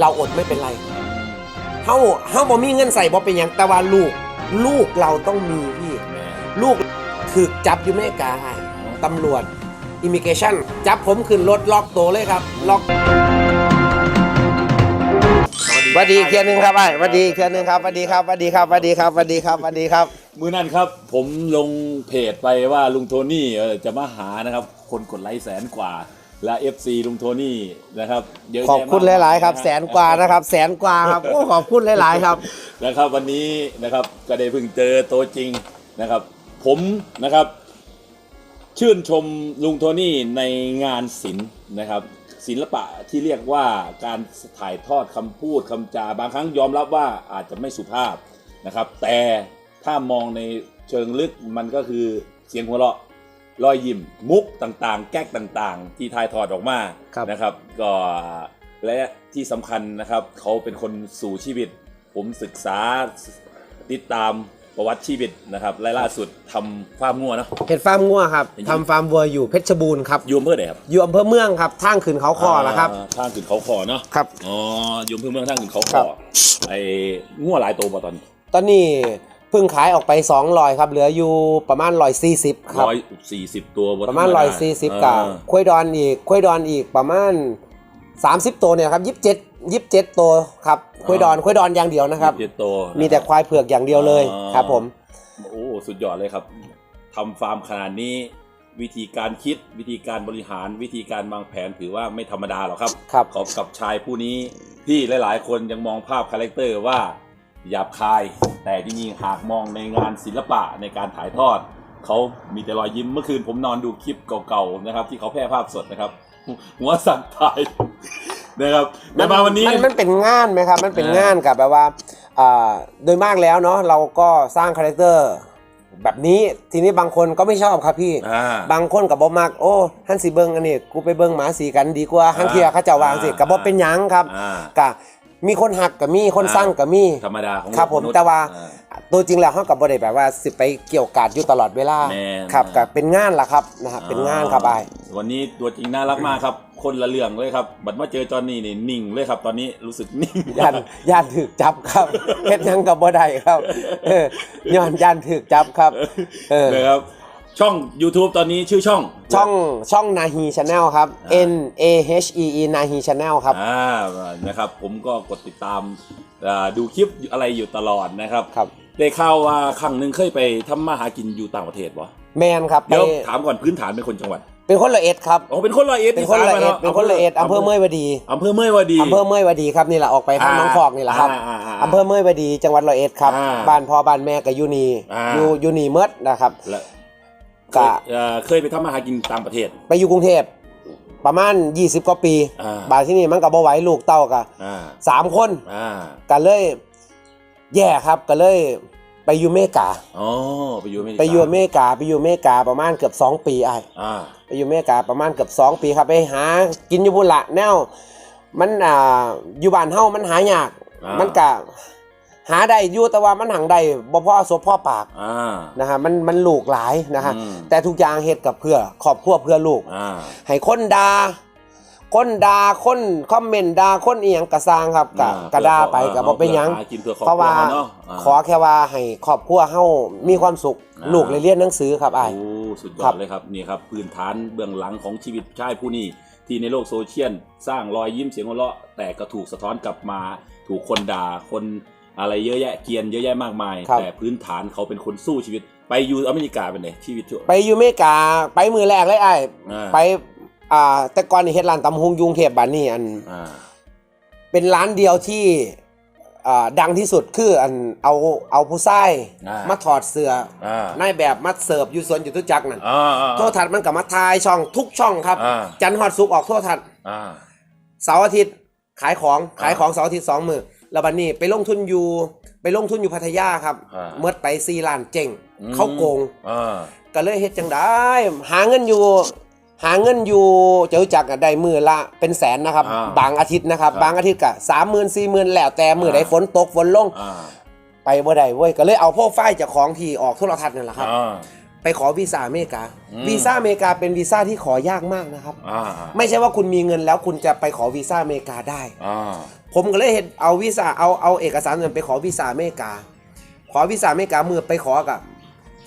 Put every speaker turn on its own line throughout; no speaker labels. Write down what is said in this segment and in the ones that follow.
เราอดไม่เป็นไรเฮาเฮาบ่มีเงินใส่บ่เป็นหยังแต่ว่าลูก ลูกเราต้องมีพี่
แม่
ลูกถูกจับอยู่อเมริกาให้ตำรวจอิมิเกชันจับผมขึ้นรถล็อกตัวเลยครับล็อกสวัสดีอีกเทียหนึงครับไอ้สวัสดีอีกเทียหนึงครับสวัสดีครับสวัสดีครับสวัสดีครับสวัสดีครับสวัสดีครับ
มือนั่นครับ ผมลงเพจไปว่าลุงโทนี่เอ่อจะมาหานะครับ คนกดไลค์แสนกว่า และ FC ลุงโทนี่นะครับเยอะ
ขอบ
แยะ
คุณ
มาก
หลาย ๆ ครับ แสนกว่านะครับ แสนกว่าครับโอ้ขอบคุณหลาย ๆ ครับ
นะครับวันนี้นะครับก็ได้เพิ่งเจอตัวจริงนะครับ ผมนะครับ ชื่นชมลุงโทนี่ในงานศิลป์นะครับ ศิลปะที่เรียกว่าการถ่ายทอดคำพูดคำจาบางครั้งยอมรับว่าอาจจะไม่สุภาพนะครับ แต่ถ้ามองในเชิงลึกมันก็คือเสียงหัวเราะ รอยยิ้มมุกต่างๆ แก๊กต่างๆ ที่ถ่ายทอดออกมา
ครับ
นะครับก็และที่สำคัญนะครับเขาเป็นคนสู่ชีวิต ผมศึกษาติดตามประวัติชีวิตนะครับและล่าสุดทำฟาร์มงัวเนอะ
เห็ดฟาร์มงัวครับ
เห็น
ทำฟาร์มวัวอยู่เพชรบูรณ์ครับ
อยูอำเภอไหนครับ
อยู่อำเภอเมืองครับทางขึ้นเขาคอแล้วครับา
ทางขึ้นเขาคอเนาะ
ครับ
อ๋ออยูอำเภอเมืองทางขึ้นเขาค
ครั
อบไอ้งัวหลายตัวป่ะตอนนี้
ตอนนี้ เพิ่งขายออกไป2ลอยครับ เหลืออยู่ประมาณร้อยสี่สิบครับ
ร้อยสี่สิบตัวบ่
ประมาณ
ธด
ร้อยสี่สิบกับ
เออ
ควายดอนอีกควายดอนอีกประมาณ30ตัวเนี่ยครับยี่สิบเจ็ดยี่สิบเจ็ดตัวครับควายดอนควายดอนอย่างเดียวนะครับ
เจ็ดตัว
มีแต่ควายเผือกอย่างเดียวเลย
อ๋อ
ครับ ผม
โอ้สุดยอดเลยครับทำฟาร์มขนาดนี้วิธีการคิดวิธีการบริหารวิธีการวางแผนถือว่าไม่ธรรมดาหรอกครับ
ครับ
ขอบกับชายผู้นี้ที่หลาย ๆ คนยังมองภาพคาแรคเตอร์ว่า หยาบคาย แต่จริงๆหากมองในงานศิลปะในการถ่ายทอด เขามีแต่รอยยิ้มเมื่อคืนผมนอนดูคลิปเก่าๆนะครับ ที่เขาแพร่ภาพสดนะครับ หัวสั่นตายนะครับแต่มาวันนี้
มันมันเป็นงานไหมครับ มันเป็น
อ่าง
งานกับแบบว่าอ่าโดยมากแล้วเนาะเราก็สร้างคาแรคเตอร์แบบนี้ทีนี้บางคนก็ไม่ชอบครับพี่
อ่า
บางคนกับบอมักโอ้ฮันสีเบิงอันนี้กูไปเบิงหมาสีกันดีกว่าฮันเทียเขาเจะวางสิ
อ่า
กับบอเป็นหยังครับ
อ่า
กะ มีคนหักกับมีคน
อ่า
สร้างกับมี
ธรรมดาของ
ครับผม
นุษย์
แต่ว่า
อ่
ตัวจริงแล้วเขากับบอได้แบบว่าสิไปเกี่ยวกาดอยู่ตลอดเวลา
แม่น
ครับกับเป็นงานล่ะครับนะครับเป็นงานครับไอ้าย
วันนี้ตัวจริงน่ารักมากครับ คนละเรื่องเลยครับ บัดมาเจอจอนนี่นี่นิ่งเลยครับ ตอนนี้รู้สึกนิ่ง
ย่านย่านถึกจับครับ เฮ็ดหยังกับบ่ได้ครับ เออย้อนย่านถึกจับครับ เออ
นะครับ ช่อง YouTube ตอนนี้ชื่อช่อง
ช่องช่องนาฮีชาแนลครับ
อ่า
N A H E E นาฮีชาแนลครับ
อ่านะครับ ผมก็กดติดตามอ่าดูคลิปอะไรอยู่ตลอดนะครับ
ครับ
ได้ข่าวว่าครั้งหนึ่งเคยไปทำมาหากินอยู่ต่างประเทศวะ
แมนครับไป
เดี๋ยวถามก่อนพื้นฐานเป็นคนจังหวัด
เป็นคนละเอ็ดครับ
อ๋อเป็นคนร้อยเอ็ด
เป็นคนละเอ็ดเป็นคนละเอ็ดอำเภอเมยวดี
อำเภอเมยวดี
อำเภอเมยวดีครับนี่แหละออกไปทาง
อ่า
น้องคอกนี่แหละครับ
อ่าอ่าอ่า
อำเภอเมยวดีจังหวัดร้อยเอ็ดครับ
อ่า
บ้านพ่อบ้านแม่กับยูนี
อ่า
อยู่ยูนีเมดนะครับ
และ
กะ
เอ่อเคยไปทำมาหากินต่างประเทศ
ไปอยู่กรุงเทพประมาณ 20 กว่าปี
อ่า
บาดที่นี่มันก็บ่ไหวลูกเต้ากะ
อ่า
สามคน
อ่า
ก็เลยแย่ครับก็เลยไปอยู่อเมริกา
อ๋อไปอยู่อเมริกา
ไปอยู่อเมริกาไปอยู่อเมริกาประมาณเกือบ 2 ปีไอ้
อ่า
ไปอยู่อเมริกาประมาณเกือบ 2 ปีครับไปหากินอยู่บุญละแนวมันอ่าอยู่บ้านเฮามันหายาก
อ่ามั
มันก็ หาได้อยู่แต่ว่ามันหังได้บ่พอสบพ่อปาก
อ่า
นะฮะมันมันลูกหลายนะฮะ
อืม
แต่ทุกอย่างเฮ็ดกับเพื่อครอบครัวเพื่อลูก
อ่า
ให้คนดา่าคนดา่าคนคอมเมนต์ด่าคนอีหยังกระซางครับกะ
อ่าก
ระด่าไป
เพื่อ
ก็บ่เป็นหยัง
หากินเพื่อครอบ
เพราะว่า
ครัวเนาะอ่า
ขอแค่ว่าให้ครอบครัวเฮามีความสุข
อ่า
ลูกเลยเรียนหนังสือครับอ้าย
โอ้สุดย
ครั
อด
บ
เลยครับนี่ครับพื้นฐานเบื้องหลังของชีวิตชายผู้นี้ที่ในโลกโซเชียลสร้างรอยยิ้มเสียงหัวเราะแต่ก็ถูกสะท้อนกลับมา ถูกคนด่าคน อะไรเยอะแยะเกรียนเยอะแยะมากมาย
ครับ
แต่พื้นฐานเขาเป็นคนสู้ชีวิต ไปอยู่อเมริกาเป็นไงชีวิตชั่ว
ไปอยู่อเมริกาไปมือแรกเลยอ้าย
อ่า
ไปอ่าแต่ก่อนนี่เฮ็ดร้านตำฮงยุงเทพบ้านนี่อัน
อ่า
เป็นร้านเดียวที่อ่าดังที่สุดคืออันเอาเอาผู้ชาย
อ่าม
มาถอดเสื้อ
อ่า
ในแบบมาเสิร์ฟอยู่สวนจตุจักรนั่น
อ่าอ่า
โทรทัศน์มันก็มาทายช่องทุกช่องครับ
อ่า
จันทร์ฮอดซุกร์ออกโทรทัศน์
อ่า
เสาร์อาทิตย์ขายของ
อ่า
ขายของเสาร์อาทิตย์สองมือ แล้วบัดนี้ไปลงทุนอยู่ไปลงทุนอยู่พัทยาครับ
อ่า
เมื่อไปซีล้านเจ๋ง
อืม
เขาโกง
อ่า
ก็เลยเฮ็ดจังได้หาเงินอยู่ หาเงินอยู่เจ้าจักรได้มือละเป็นแสนนะครับ
อ่า
บางอาทิตย์นะครับ
ครับ
บางอาทิตย์ก็สามหมื่นสี่หมื่นแล้วแต่มือใด
อ่า
ฝนตกฝนลง
อ่า
ไปบ่ได้เว้ยก็เลยเอาพวกฝ้ายจากของที่ออกโทรทัศน์นั่นแหละครับ
อ่า
ไปขอวีซ่าอเมริกา
อืม
วีซ่าอเมริกาเป็นวีซ่าที่ขอยากมากนะครับ
อ่า
ไม่ใช่ว่าคุณมีเงินแล้วคุณจะไปขอวีซ่าอเมริกาได้
อ่า
ผมก็เลยเห็นเอาวีซ่าเอาเอาเอกสารเงินไปขอวีซ่าอเมริกา ขอวีซ่าอเมริกาเมื่อไปขอกับ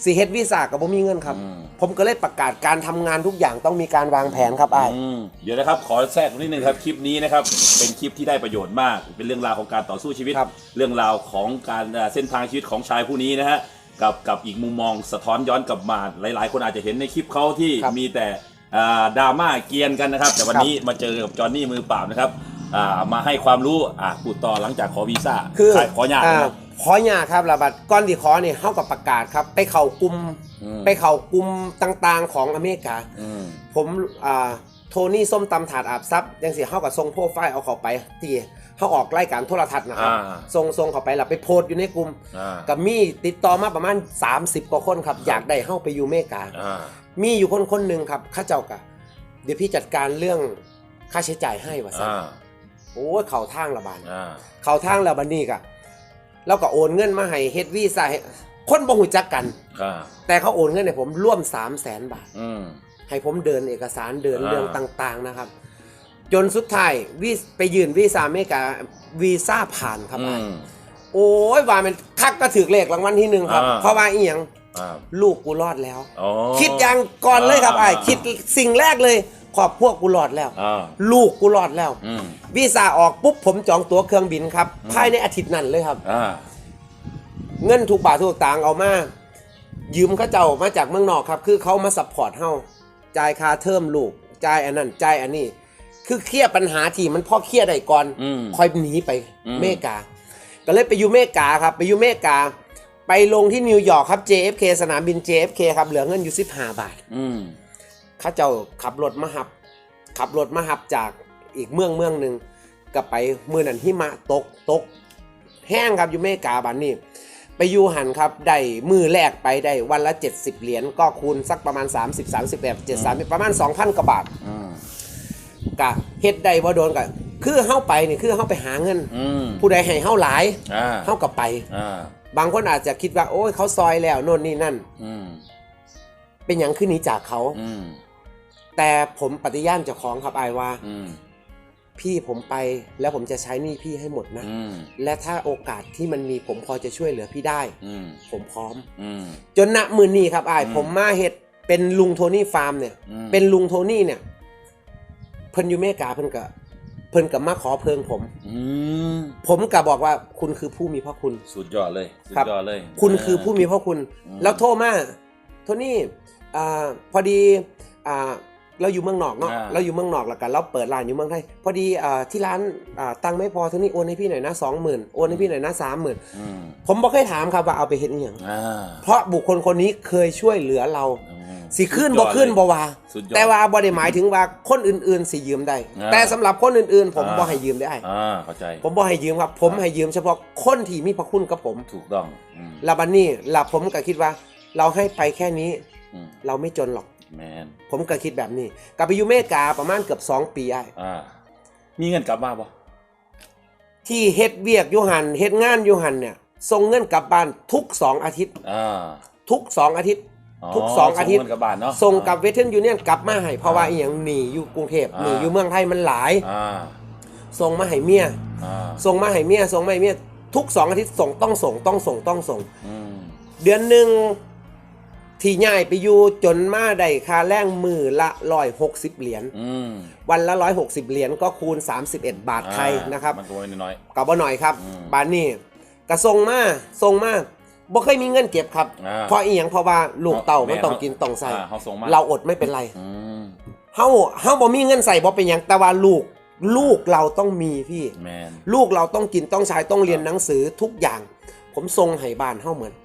สิเฮ็ดวีซ่ากับผมมีเงินครับ
อืม
ผมก็เลยประกาศการทำงานทุกอย่างต้องมีการวางแผนครับไอ้าย
อืมเดี๋ยวนะครับขอแทรกนิดนึงครับคลิปนี้นะครับเป็นคลิปที่ได้ประโยชน์มาก เป็นเรื่องราวของการต่อสู้ชีวิต
ครับ
เรื่องราวของการเอ่อเส้นทางชีวิตของชายผู้นี้นะฮะกับกับอีกมุมมองสะท้อนย้อนกลับมาหลายๆ คนอาจจะเห็นในคลิปเขาที่
ครับ
มีแต่อ่าดราม่าเกรียนกันนะครับ แต่วัน
ครับ
นี้มาเจอกับจอห์นนี่มือเปล่านะครับ อ่ามาให้ความรู้อ่าพูดต่อหลังจากขอวีซ่า
คือ
ขายขอญาต
อ่า
นะครับ
ขอหยาครับระบัดก้อนที่ขอเนี่ยเข้ากับประกาศครับ ไปเข้ากลุ่ม
อืม
ไปเข้ากลุ่มต่างๆของอเมริกา
อืม
ผมอ่าโทนี่ส้มตำถาดอาบซับยังเสียเข้ากับทรงโปรไฟล์เอาเข้าไปที่เขาออกรายการโทรทัศน์นะครับ
อ่า
ทรงทรงเข้าไปแล้วไปโพสต์อยู่ในกลุ่ม
อ่า
กับมีติดต่อมาประมาณ 30 กว่าคนครับ อยากได้เข้าไปอยู่อเมริกา
อ่า
มีอยู่คนคนหนึ่งครับข้าเจ้ากะเดี๋ยวพี่จัดการเรื่องค่าใช้จ่ายให้วะสัน
อ่า
โอ้ยเข่าทางละบาน
อ่า
เข่าทางแล้วบันนี้กะแล้วก็โอนเงินมาให้เฮ็ดวีซ่าให้คนบ่หูจักกัน
อ่า
แต่เขาโอนเงินให้ผมร่วม 3 0 0แสนบาท
อืม
ให้ผมเดินเอกสารเดิน
อ่า
เรื่องต่างๆนะครับ จนสุดท้ายวีไปยืนวีซ่าอเมริกาวีซ่าผ่านครับ
อื
อ้าย
ม
โอ้ยว่ามันคักก็ถือเลขรางวัลที่หนึ่งครับ
อ่า
เพราะว่าอีหยัง
อ่า
ลูกกูรอดแล้ว
อ๋อ
คิดอย่างก่อนเลยครับ
อ่า
ไอ้ายคิดสิ่งแรกเลย ขอบพวกกูรอดแล้ว
อ่า
ลูกกูรอดแล้ว
อืม
วีซ่าออกปุ๊บผมจองตั๋วเครื่องบินครับภายในอาทิตย์นั้นเลยครับ
อ่า
เงินทุกบาททุกต่างค์เอามา ยืมเขาเจ้ามาจากเมืองนอกครับ คือเขามาซัพพอร์ตเฮาจ่ายค่าเทอมลูกจ่ายอันนั้นจ่ายอันนี้ คือเคลียร์ปัญหาที่มันพอเคลียร์ได้ก่อน
อืม
ค่อยหนีไป
อืม
เมกา ก็เลยไปอยู่เมกาครับ ไปอยู่เมกา ไปลงที่นิวยอร์กครับ JFK สนามบิน JFK ครับเหลือเงินอยู่15บาท
อืม
เข้าเจ้าขับรถมาหับ ขับรถมาหับจากอีกเมืองเมืองหนึ่งก็ไปมือนันหิมะตกตก แห้งครับอยู่เมกาบันนี่ไปอยู่หันครับได้มือแรกไปได้วันละ 70 เหรียญก็คูณสักประมาณ 30 30แบบ7 3ประมาณ 2,000กว่าบาท
อืม
กะเฮ็ดได้บ่โดนกะคือเฮาไปนี่คือเฮาไปหาเงิน
อืม
ผู้ใดให้เฮาหลาย
อ่า
เฮาก็ไป
อ่า
บางคนอาจจะคิดว่า โอ้ยเขาซอยแล้วโน่นนี่นั่น
อืม
เป็นอย่างขึ้นหนี้จากเขา
อืม
แต่ผมปฏิญาณเจ้าของครับอายว่า
อืม
พี่ผมไปแล้วผมจะใช้หนี้พี่ให้หมดนะ
อืม
และถ้าโอกาสที่มันมีผมพอจะช่วยเหลือพี่ได้
อืม
ผมพร้อม
อืม
จนณมือนี้ครับอาย
อืม
ผมมาเฮ็ดเป็นลุงโทนี่ฟาร์มเนี่ย
อืม
เป็นลุงโทนี่เนี่ย เพิ่นอยู่เมกาเพิ่นก็เพิ่นก็มาขอเพิงผม
อืม
ผมก็บอกว่าคุณคือผู้มีพระคุณ
สุดยอดเลยสุด
ครับ
ยอดเลย
คุณคือผู้มีพระคุณ
อืม
แล้วโทรมาโทนี่อ่าพอดีอ่า เราอยู่เมืองนอกเนาะ
อ่า
เราอยู่เมืองนอกแล้วกันเราเปิดร้านอยู่เมืองไทยพอดีอ่าที่ร้านอ่าตังค์ไม่พอโทนี่โอนให้พี่หน่อยนะสองหมื่นโอนให้พี่หน่อยนะสามหมื่น
อืม
ผมบอกให้ถามครับว่าเอาไปเห็นอหย่าง
อ่า
เพราะบุคคลคนนี้เคยช่วยเหลือเรา
อืม
สิขึ้น
สุดย
บ่
อด
ขึ้น
เลย
บ่ว่า
สุดยอด
แต่ว่าบ่ได้หมายถึงว่าคนอื่นๆสิยืมได้
อ่า
แต่สำหรับคนอื่นๆ ผม
อ่า
บ่ให้ยืมได้
อ่าเข้าใจ
ผมบ่ให้ยืมครับ ผมให้ยืมเฉพาะคนที่มีพระคุณกับผม
ถูกต้องอืม
แล้วบัดนี้ล่ะผมก็คิดว่า เราให้ไปแค่นี้
อืม
เราไม่จนหรอก
แมน
ผมก็คิดแบบนี้กลับไปอยู่อเมริกาประมาณเกือบ2ปีไอ้
อ่ามีเงินกลับมาปะ
ที่เฮ็ดเวียกอยูหันเฮ็ดงานอยูหันเนี่ยส่งเงินกลับบ้านทุก2อาทิตย์
อ่า
ทุก2อาทิตย์ ทุกสองอาทิตย์
ส่เงินกลับบ้านเนาะ
ส่งกับเวทเทิร์นยูเนียนกลับมาให้เพราะว่าอีหยังหนีอยู่กรุงเทพ
อ่า
หนีอยู่เมืองไทยมันหลาย
อ่า
ส่งมาให้เมีย
อ่า
ส่งมาให้เมียส่งมาให้เมียทุก2อาทิตย์ส่งต้องส่งต้องส่งต้องส่ง
อืม
เดือนหนึ่ง ที่ย้ายไปอยู่จนมาได้ค่าแรงมือละร้อยหกสิบเหรียญ
อืม
วันละร้อยหกสิบเหรียญก็คูณ 31 บาทไทย
อ่า
นะครับ
มันก็ไม่น้อย
กับว่าหน่อยครับ
อืม
บานนี้กระทรงมาทรงมาบ่เคยมีเงินเก็บครับ
อ่า
เพราะอีหยังเพราะว่าลูกเต่า
แม่
มันต้อง
เขา
กินต้องใส่
อ่าเขาส่งมา
เราอดไม่เป็นไร
อืม
เฮาเฮาบ่มีเงินใส่บ่เป็นหยังแต่ว่าลูกลูกเราต้องมีพี่
แมน
ลูกเราต้องกินต้องใช้ต้องเรียนหนังสือทุกอย่าง ผมทรงให้บ้านเฮาเหมือน
อืม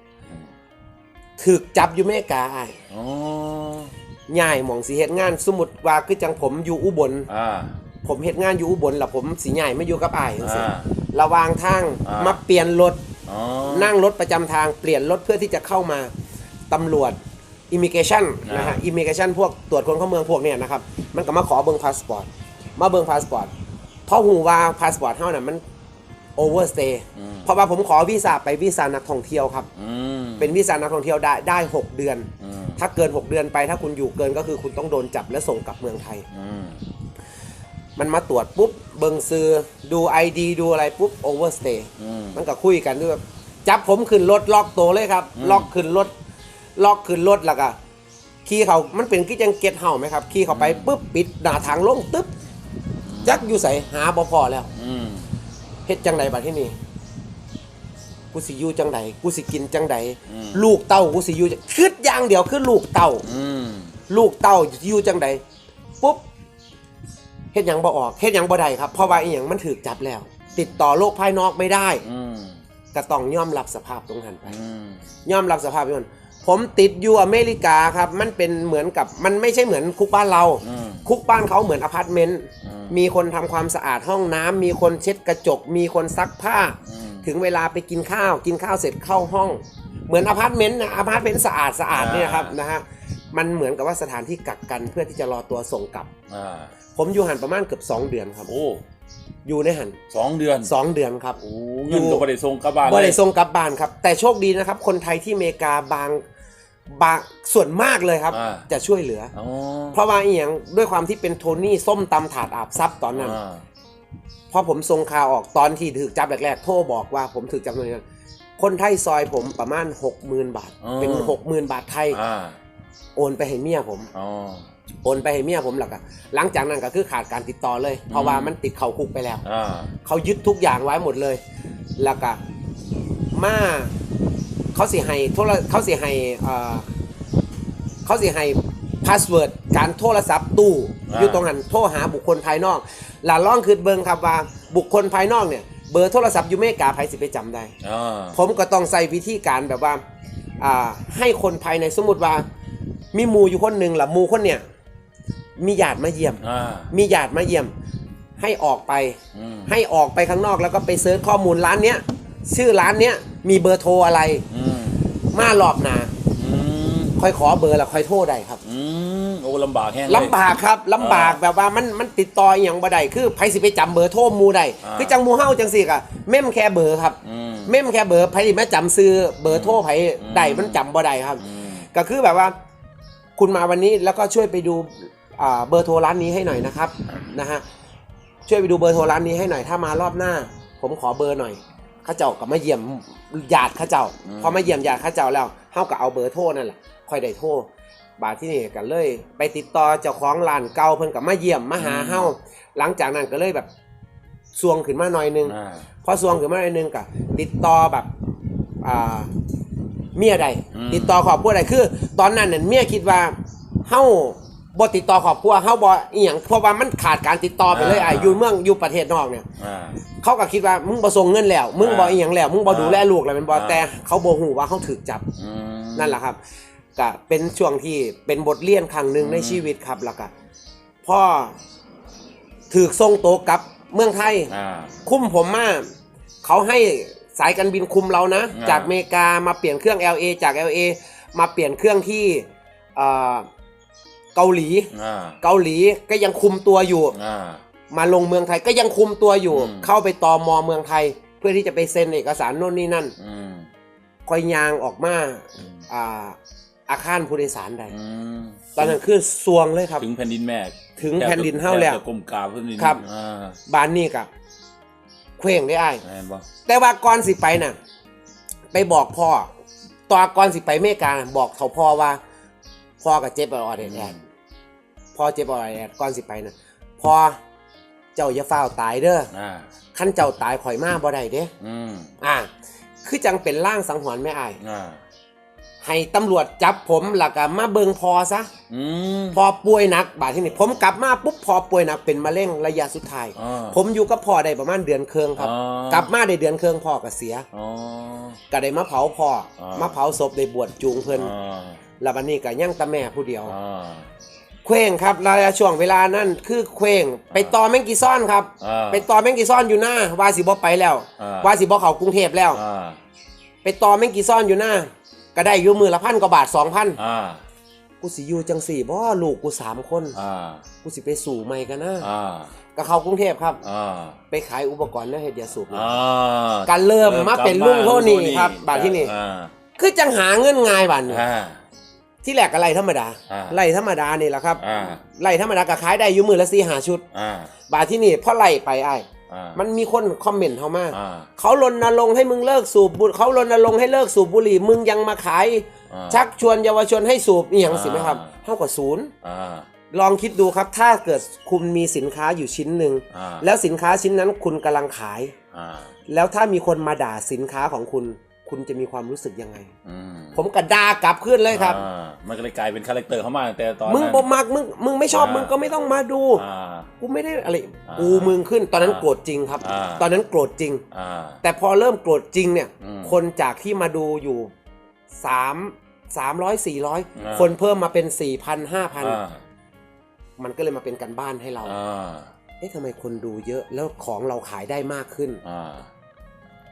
ถึกจับอยู่เมกาอ้าย
อ๋อ
ย่ายหมองสิเฮ็ดงานสมมุติว่าคือจังผมอยู่อุบล
อ่า
ผมเฮ็ดงานอยู่อุบลแล้วผมสิย้ายมาอยู่กับอ้ายจังซี่
อ่า
ระหว่างทาง
อ่าม
มาเปลี่ยนรถ
อ๋อ
นั่งรถประจำทางเปลี่ยนรถเพื่อที่จะเข้ามาตำรวจอิมิเกชันนะฮะ
อ่า
อิมิเกชันพวกตรวจคนเข้าเมืองพวกเนี้ยนะครับ มันก็มาขอเบิ่งพาสปอร์ตมาเบิ่งพาสปอร์ตเพราะหูว่าพาสปอร์ตเฮาน่ะมัน โอเวอร์สเตย์
อืม
เพราะว่าผมขอวีซ่าไปวีซ่านักท่องเที่ยวครับ
อืม
เป็นวีซ่านักท่องเที่ยวได้ได้ 6 เดือน
อืม
ถ้าเกิน 6 เดือนไป ถ้าคุณอยู่เกินก็คือคุณต้องโดนจับและส่งกลับเมืองไทย
อืม
มันมาตรวจปุ๊บเบิงซื้อดูไอดีดูอะไรปุ๊บโอเวอร์สเตย์
อืม
มันก็คุยกันด้วยแบบจับผมขึ้นรถล็อกตัวเลยครับ
อืม
ล็อกขึ้นรถล็อกขึ้นรถแล้วก็ขี่เขามันเป็นกี่จังเก็ตเห่าไหมครับขี่เขาไปปุ๊บปิดหน้าทางลงตึ๊บจักอยู่ใส่หาบ่พอแล้ว
อืม
เฮ็ดจังใดบัดที่นี่กูสิอยู่จังใดกูสิกินจังใด
อืม
ลูกเต้ากูสิอยู่จังคิดอย่างเดียวคือลูกเต้า
อืม
ลูกเต้าอยู่จังใดปุ๊บเฮ็ดหยังบ่ออกเฮ็ดหยังบ่ได้ครับเพราะว่าอีหยังมันถูกจับแล้ว ติดต่อโลกภายนอกไม่ได้
อืม
ก็ต้องยอมรับสภาพตรงนั้นไป
อืม
ยอมรับสภาพมัน ผมติดอยู่อเมริกาครับ มันเป็นเหมือนกับมันไม่ใช่เหมือนคุกบ้านเรา
อืม
คุกบ้านเขาเหมือนอพาร์ตเมนต์
อืม
มีคนทำความสะอาดห้องน้ำมีคนเช็ดกระจก มีคนซักผ้า
อืม
ถึงเวลาไปกินข้าว กินข้าวเสร็จเข้าห้อง เหมือนอพาร์ตเมนต์นะอพาร์ตเมนต์สะอาดสะอาดเนี่ยครับนะฮะ มันเหมือนกับว่าสถานที่กักกันเพื่อที่จะรอตัวส่งกลับ
อ่า
ผมอยู่หันประมาณเกือบ 2 เดือนครับ
โอ้
อยู่ในหัน
สองเดือน
สองเดือนครับ
โอ้เงินก็บ่ได้ส่งกลับบ้าน
บ่
เล
ได้
ย
ส่งกลับบ้านครับ แต่โชคดีนะครับ คนไทยที่อเมริกาบางบางส่วนมากเลยครับ
อ่า
จะช่วยเหลือ
อ๋อ
เพราะว่าอีหยังด้วยความที่เป็นโทนี่ส้มตำถาดอาบซับตอนนั้น
อ่า
พอผมส่งข่าวออกตอนที่ถูกจับแรกๆ โทรบอกว่าผมถูกจับตรงนี้คนไทยซอยผมประมาณ60,000บาท เป็น60,000บาทไทย
อ่า
โอนไปให้เมียผม
อ๋อ
โอนไปให้เมียผมหลักอะหลังจากนั้นก็คือขาดการติดต่อเลย เพราะว่ามันติดเขาคุกไปแล้ว
อ่า
เขายึดทุกอย่างไว้หมดเลย แล้วก็มาเขาสิให้โทรเขาสิให้เอ่อเขาสิให้พาสเวิร์ดการโทรศัพท์ตู้
อ่า
อยู่ตรงนั้นโทรหาบุคคลภายนอกหลาล่องคือเบิงครับว่าบุคคลภายนอกเนี่ยเบอร์โทรศัพท์อยูเมกาไผสิไปจำได้
อ่า
ผมก็ต้องใส่วิธีการแบบว่าอ่าให้คนภายในสมมติว่า มีหมูอยู่คนหนึ่งล่ะหมูคนเนี่ย มีญาติมาเยี่ยม
อ่า
มีญาติมาเยี่ยม ให้ออกไป
อืม
ให้ออกไปข้างนอกแล้วก็ไปเซิร์ชข้อมูลร้านเนี้ยชื่อร้านเนี้ยมีเบอร์โทรอะไร
อืม
มาหลอบหนา
อืม
ค่อยขอเบอร์แล้วค่อยโทรได้ครับ
อืม โอ้ลำบากแห้งเย
ลำบากครับลำบาก
อ่า
แบบว่ามันมันติดต่ออหย่างบ่ได้คือไผสิไปจำเบอร์โทรหมูได้
อ่า
คือจังหมูเฮาจังสิกะเม่มแค่เบอร์ครับ
อืม
เม่มแค่เบอร์ไผสิมาจำซื้อเบอร์โทรไผได้มันจำบ่ได้ครับ
อืม
ก็คือแบบว่า คุณมาวันนี้แล้วก็ช่วยไปดูอ่า เบอร์โทรร้านนี้ให้หน่อยนะครับนะฮะช่วยไปดูเบอร์โทรร้านนี้ให้หน่อยถ้ามารอบหน้า ผมขอเบอร์หน่อยเข้าเจ้ากับมาเยี่ยมญาติเข้าเจ้าพอมาเยี่ยมญาติเข้าเจ้าแล้วเฮาก็เอาเบอร์โทรนั่นแหละค่อยได้โทรบาทที่นี่กันเลย ไปติดต่อเจ้าของร้านเก่าเพิ่นกับมาเยี่ยมมาหาเฮาหลังจากนั้นก็เลยแบบสวงขึ้นมาหน่อยนึง
อ่า
พอสวงขึ้นมาหน่อยนึงก็ติดต่อแบบอ่าเมียใด
อืม
ติดต่อครอบครัวใดคือ ตอนนั้นน่ะเมียคิดว่าเฮา บ่ติดต่อครอบครัวเฮาบ่อีหยังเพราะว่ามันขาดการติดต่อไปเลยอะอยู่เมืองอยู่ประเทศนอกเนี่ย
อ่า
เขาก็คิดว่ามึงบ่ส่งเงินแล้ว มึงบ่
อ่า
อีหยังแล้ว มึงบ่
อ่า
ดูแลลูกแล้วแมันบ่
อ่า
แต่เขาบ่ฮู้ว่าเขาถูกจับ
อืม
นั่นแหละครับก็เป็นช่วงที่เป็นบทเรียนครั้งหนึ่ง
อืม
ในชีวิตครับแล้วก็พ่อถูกส่งตัวกลับเมืองไทย
อ่า
คุ้มผมมาก เขาให้สายการบินคุมเรานะ
อ่า
จากอเมริกามาเปลี่ยนเครื่อง LA จาก LA มาเปลี่ยนเครื่องที่เอ่อ เกาหลี
อ่า
เกาหลีก็ยังคุมตัวอยู่
อ่า
มาลงเมืองไทยก็ยังคุมตัวอยู่
อืม
เข้าไปตอมอเมืองไทย เพื่อที่จะไปเซ็นเอกสารโน่นนี่นั่น
อืม
คอยยางออกมา
อืม
อ่าอาคารผู้โดยสารใด
อืม
ตอนนั้นคือสวงเลยครับ
ถึงแผ่นดินแม่
ถึงแผ่นดินเฮาแล้ว
ทบจะก้มกราบแผ่นดิน
ครับ
อ่า
บ้านนี้กับเคว้งได้ไอ้าย
แม่นบ่
แต่ว่าก่อนสิไปน่ะ ไปบอกพ่อตอนก่อนสิไปอเมริกาน่ะบอกเขาพ่อว่า พ่อกับเจ็บออดแอดแอดพ่อเจ็บออดแอดแอดก่อนสิไปน่ะพ่อเจ้าอย่าฟ้าวตายเด้อ
อ่า
ขั้นเจ้าตายข่อยมาบ่ได้เด้
อืม
อ่า คือจังเป็นร่างสังหรณ์แม่อาย
อ่า
ให้ตำรวจจับผมหลักมาเบิงพอซะ
อืม
พอป่วยหนักบาดที่นี่ผมกลับมาปุ๊บพอป่วยหนักเป็นมะเร็งระยะสุดท้าย
อ่า
ผมอยู่กับพ่อได้ประมาณเดือนเคืองครับ
อ๋อก
ลับมาได้เดือนเคืองพ่อก็เสีย
อ๋อ
ก็ได้มาเผาพ่อ
อ่าม
มาเผาศพได้บวชจูงเพิ่น
อ่า
แล้ววันนี้ก็ย่างตาแม่ผู้เดียว
อ่า
เคว้งครับระยะช่วงเวลานั้นคือเคว้งไปต่อแมงกีซ่อนครับ
อ่า
ไปต่อแมงกีซ่อนอยู่หน้าว่าสิบ่ไปแล้ว
อ่า
ว่าสิบ่เข้ากรุงเทพแล้ว
อ่า
ไปต่อแมงกีซ่อนอยู่หน้า ก็ได้อยู่มือละพันกว่าบาทสองพัน
อ่า
กูสิอยู่จังสี่บ่ลูกกูสามคน
อ่า
กูสิไปสู่ใหม่กันนะ
อ่า
ก็เข้ากรุงเทพครับ
อ่า
ไปขายอุปกรณ์แล้วเฮ็ดยาสูบ
อ่า
การเริ่มมาเป็นลุงโทนี่ครับบาดที่นี่
อ่า
คือจังหาเงินง่ายบาดนี้
อ่า
ที่แรกก็ไล่ธรรมดา
อ่า
ไล่ธรรมดานี่แหละครับ
อ่า
ไล่ธรรมดาก็ขายได้อยู่มือละสี่หาชุด
อ่า
บาทที่นี่พอไล่ไปไอ้าย
อ่า
มันมีคนคอมเมนต์เข้ามา
อ่า
เขารณรงค์ให้มึงเลิกสูบบุหรี่เขารณรงค์ให้เลิกสูบบุหรี่มึงยังมาขาย
อ่า
ชักชวนเยาวชนให้สูบนี่อย่างสิไหมครับ
อ่า
เท่ากับศูนย์
อ่า
ลองคิดดูครับ ถ้าเกิดคุณมีสินค้าอยู่ชิ้นหนึ่ง
อ่า
แล้วสินค้าชิ้นนั้นคุณกำลังขาย
อ่า
แล้วถ้ามีคนมาด่าสินค้าของคุณ คุณจะมีความรู้สึกยังไง
อืม
ผมกระดากลับขึ้นเลยครับ
อ่ามันก็เลยกลายเป็นคาแรคเตอร์เขามาตั้งแต่ตอน
มึง
นั้น
บ่มักมึงมึงไม่ชอบ
อ่ามึ
มึงก็ไม่ต้องมาดู
อ่า
กูไม่ได้อะไร
อ่า
กูมึงขึ้นตอนนั้น
อ่า
โกรธจริงครับ
อ่า
ตอนนั้นโกรธจริง
อ่า
แต่พอเริ่มโกรธจริงเนี่ย
อืม
คนจากที่มาดูอยู่สามสามร้อยสี่ร้อย
อ่า
คนเพิ่มมาเป็นสี่พันห้าพัน
อ่า
มันก็เลยมาเป็นการบ้านให้เรา
อ่า
เอ๊ะทำไมคนดูเยอะแล้วของเราขายได้มากขึ้น
อ่า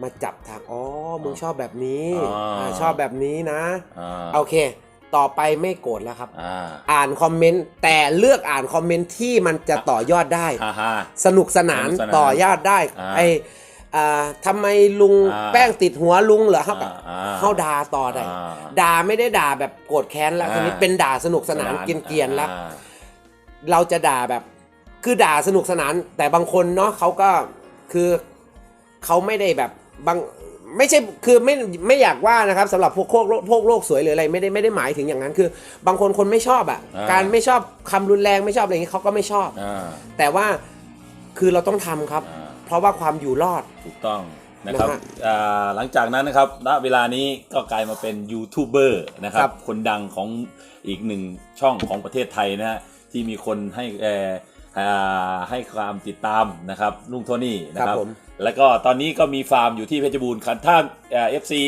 มาจับทางอ๋อมึงชอบแบบนี้
อ่า
อ่าชอบแบบนี้นะ
อ่า
โอเค ต่อไปไม่โกรธแล้วครับ
อ่า
อ่านคอมเมนต์แต่เลือกอ่านคอมเมนต์ที่มันจะต่อยอดได้
ฮ่าฮ่า
สนุกสนาน
สนุกสนาน
ต่อยอดได้
อ่า
ไออ่าทำไมลุง
อ่า
แป้งติดหัวลุงเหรอครับ
อ่าอ่า
เข้าด่าต่อได้
อ่า
ด่าไม่ได้ด่าแบบโกรธแค้นแล้ว
อ่า
ทีนี้เป็นด่าสนุกสนานเกรียนๆแล้ว
อ่า
เราจะด่าแบบคือด่าสนุกสนาน แต่บางคนเนาะเขาก็คือเขาไม่ได้แบบ บางไม่ใช่คือไม่ไม่อยากว่านะครับสำหรับพวกโคกโลกพวกโลกสวยหรืออะไรไม่ได้ไม่ได้หมายถึงอย่างนั้นคือ บางคนคนไม่ชอบอะ่ะ
อ่า
การไม่ชอบคำรุนแรงไม่ชอบอะไรอย่างนี้เขาก็ไม่ชอบ
อ่า
แต่ว่าคือเราต้องทำครับ
อ่า
เพราะว่าความอยู่รอด
ถูกต้องนะครับ
นะฮะ
อ่าหลังจากนั้นนะครับณเวลานี้ก็กลายมาเป็นยูทูบเบอร์นะครั
ครับ บ
คนดังของอีกหนึ่งช่องของประเทศไทยนะฮะที่มีคนให้เอ่ออ่าให้ความติดตามนะครับลุงโทนี่นะครับ
ผม
แล้วก็ตอนนี้ก็มีฟาร์มอยู่ที่เพชรบูรณ์ครับถ้าเอฟซี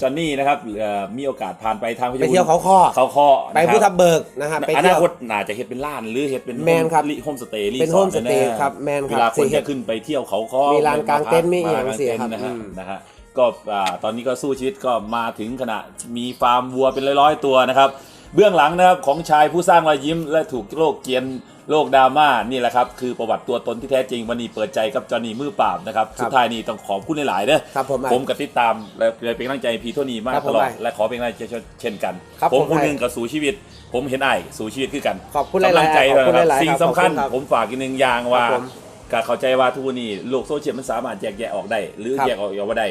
จอนนี่นะครับเอ่อมีโอกาสผ่านไปทางเพชร
ไป
บูรณ์
เที่ยวเขาข้อ
เขาข้อ
ไป
นะครับ
พุทธเบิกนะฮะไป
อ
เที่
นา
ยว
คตน่าจะเฮ็ดเป็นล้านหรือเฮ็ดเป็น
แมนครับ
โฮมสเตย์รี
เป็น
สอร์ท
โฮมสเตย์
แน่ๆ
ครับแมนครับ
เวลาคน
สิเฮ็ด
จะขึ้นไปเที่ยวเขาข้อ
มีลานกลางเต็นท์มีอีกอย่าง
ลนกลาง
เสีย
เต็น
ครับ
ท์นะฮะ
อืม
นะฮะก็อ่าตอนนี้ก็สู้ชีวิตก็มาถึงขณะมีฟาร์มวัวเป็นร้อยๆตัวนะครับเบื้องหลังนะครับของชายผู้สร้างรอยยิ้มและถูกโลกเกลียน โลกดราม่านี่แหละครับคือประวัติตัวตนที่แท้จริงวันนี้เปิดใจกับจอห์นนี่มือปราบนะครับ
ครับ
สุดท้ายนี่ต้องขอบคุณหลายๆเด้อ
ครับผมอะ
ผมกับติดตามและเลยเป็นกำลังใจพีโทนี่มา
ครั
ก
บ
ตลอด
ผมอะ
และขอเป็นกำลังใจเช่นกัน
ครับ
ผม
ผม
ผู้
อะ
หนึ่งกับสู่ชีวิต ผมเห็นไอ้ายสู่ชีวิตคือกัน
ขอบคุณหลายๆ
กำลังใจ
ขอบคุณ
นะ
หลายๆ
สิ่ง
ครับ
สำคัญ
ขอบคุณครับ
ผมฝากอีกหนึ่งอย่างว่า
ครับผม
ก็เข้าใจว่าทุกวันนี้โลกโซเชียลมันสามารถแยกแยะออกได้ หรือ
ครับ
แยกออกออกมาได้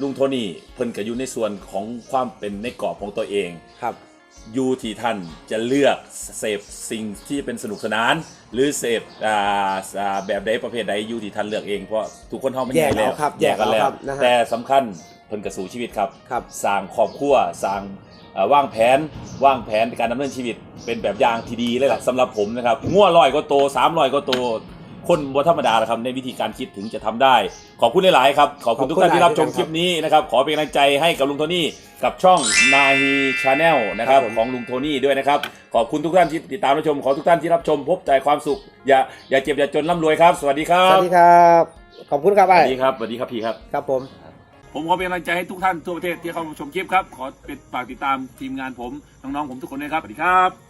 ลุงโทนี่เพิ่นก็อยู่ในส่วนของความเป็นในกรอบของตัวเอง
ครับ
อยู่ที่ท่านจะเลือกเสพสิ่งที่เป็นสนุกสนาน หรือเสพอ่าอ่าแบบใดประเภทใดอยู่ที่ท่านเลือกเองเพราะทุกคนเฮามัน
แยก
ใหญ่แล้ว
เอาครับ
แยกกัน
แยกเอา
แล้ว
ครับนะฮะ
แต่สำคัญเพิ่นก็สู่ชีวิตครับ
ครับ
สร้างครอบครัวสร้างเอ่อวางแผนวางแผนในการดำเนินชีวิตเป็นแบบอย่างที่ดีเลยล่ะสำหรับผมนะครับง่วลอยก็โตสามลอยก็โต คนบ่ธรรมดานะครับในวิธีการคิดถึงจะทำได้ ขอบคุณหลาย ๆ ครับ ขอบคุณทุกท่านที่รับชมคลิปนี้นะครับ ขอเป็นกำลังใจให้กับลุงโทนี่กับช่องนาฮีชาแนลนะครับ
ครับผม
ของลุงโทนี่ด้วยนะครับ ขอบคุณทุกท่านที่ติดตามรับชม ขอทุกท่านที่รับชม พบใจความสุข อย่าอย่าเจ็บอย่าจนร่ำรวยครับ สวัสดีครั
ส
บ
วัสดีครับ ขอบคุณครับ
ส
ไอ้
วัสดีครับ สวัสดีครับพี่ครับ
ครับผม
ผมขอเป็นกำลังใจให้ทุกท่านทั่วประเทศที่เข้ามาชมคลิปครับ ขอเป็นฝากติดตามทีมงานผม น้อง ๆ ผมทุกคนด้วยครับ สวัสดีครับ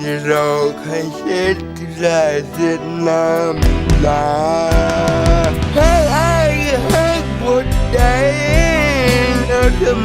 บใครย่านคนเมาใจเจ็บช้ำบ่ดำเกิมเดือนให้บอกที่เราใครเช็ดที่ได้เสียน้ำตาให้อายให้บดใจแล้วทำไม